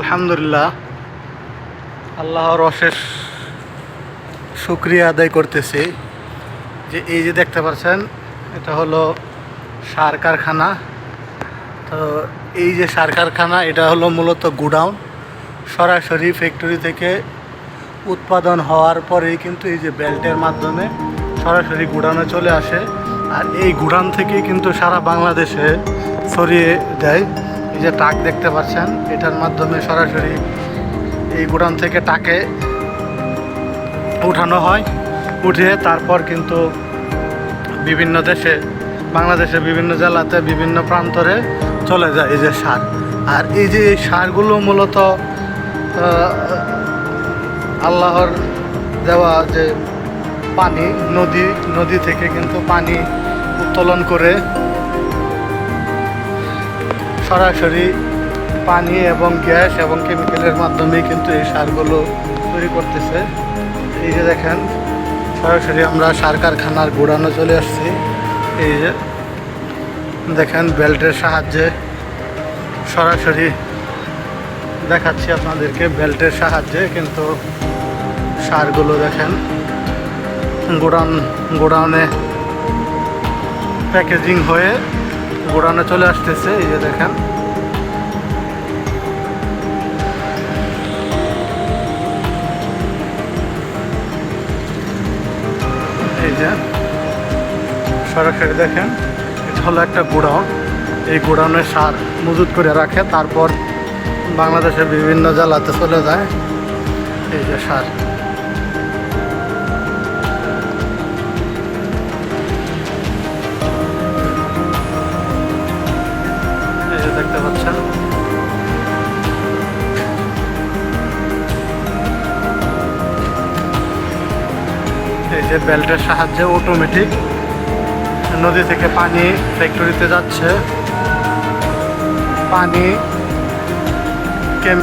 আলহামদুলিল্লাহ, আল্লাহর অশেষ শুক্রিয়া আদায় করতেছি। যে এই যে দেখতে পাচ্ছেন, এটা হলো সার কারখানা। তো এই যে সার কারখানা, এটা হলো মূলত গুডাউন। সরাসরি ফ্যাক্টরি থেকে উৎপাদন হওয়ার পরেই কিন্তু এই যে বেল্টের মাধ্যমে সরাসরি গুডাউনে চলে আসে। আর এই গুডাউন থেকেই কিন্তু সারা বাংলাদেশে ছড়িয়ে দেয়। যে টাক দেখতে পাচ্ছেন, এটার মাধ্যমে সরাসরি এই গুডাউন থেকে টাকে উঠানো হয়। উঠিয়ে তারপর কিন্তু বিভিন্ন দেশে, বাংলাদেশের বিভিন্ন জেলাতে, বিভিন্ন প্রান্তরে চলে যায় এই যে সার। আর এই যে এই সারগুলো মূলত আল্লাহর দেওয়া যে পানি, নদী নদী থেকে কিন্তু পানি উত্তোলন করে সরাসরি পানি এবং গ্যাস এবং কেমিক্যালের মাধ্যমে কিন্তু এই সারগুলো তৈরি করতেছে। এই যে দেখেন, সরাসরি আমরা সার কারখানার গোড়ানো চলে আসছি। এই যে দেখেন, বেল্টের সাহায্যে সরাসরি দেখাচ্ছি আপনাদেরকে বেল্টের সাহায্যে, কিন্তু সারগুলো দেখেন, গোডাউন, গোডাউনে প্যাকেজিং হয়ে গোডাউনে চলে আসতেছে, এই যে দেখেন। এই যে, সরাসরি দেখেন, এটা হলো একটা গোডাউন। এই গোডাউনে সার মজুত করে রাখে, তারপর বাংলাদেশের বিভিন্ন জেলাতে চলে যায়। এই যে সার। দেখতে পাচ্ছেন এই যে বেল্টের সাহায্যে অটোমেটিক নদী থেকে পানি ফ্যাক্টরিতে যাচ্ছে। পানি কেম